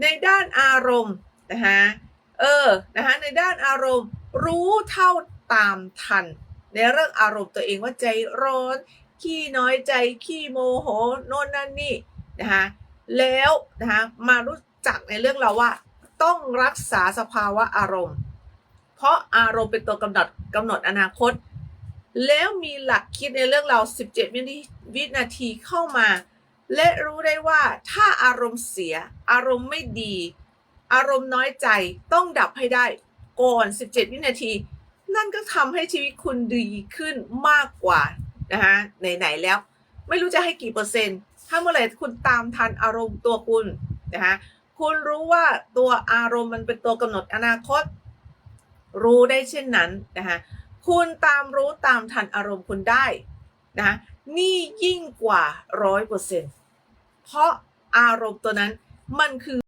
ในด้านอารมณ์นะคะเออนะคะในด้านอารมณ์รู้เท่าตามทัน ในเรื่องอารมณ์ตัวเองว่าใจร้อน ขี้น้อยใจขี้โมโหโน่นนั่นนี่นะคะแล้วนะคะมารู้จักในเรื่องเราว่า ต้องรักษาสภาวะอารมณ์ เพราะอารมณ์เป็นตัวกำหนดกำหนดอนาคต แล้วมีหลักคิดในเรื่องเรา 17 วินาทีวินาทีเข้ามา และรู้ได้ว่าถ้าอารมณ์เสีย อารมณ์ไม่ดี อารมณ์น้อยใจต้องดับให้ได้ก่อน 17 วินาที นั่นก็ทำให้ชีวิตคุณดีขึ้นมากกว่านะคะไหนๆแล้ว ไม่รู้จะให้กี่เปอร์เซ็นต์ ถ้าเมื่อไหร่คุณตามทันอารมณ์ตัวคุณนะคะคุณรู้ว่าตัวอารมณ์มันเป็นตัวกำหนดอนาคต รู้ได้เช่นนั้นนะคะคุณตามรู้ตามทันอารมณ์คุณได้ นะนี่ยิ่งกว่าร้อยเปอร์เซ็นต์เพราะอารมณ์ตัวนั้นมันคือ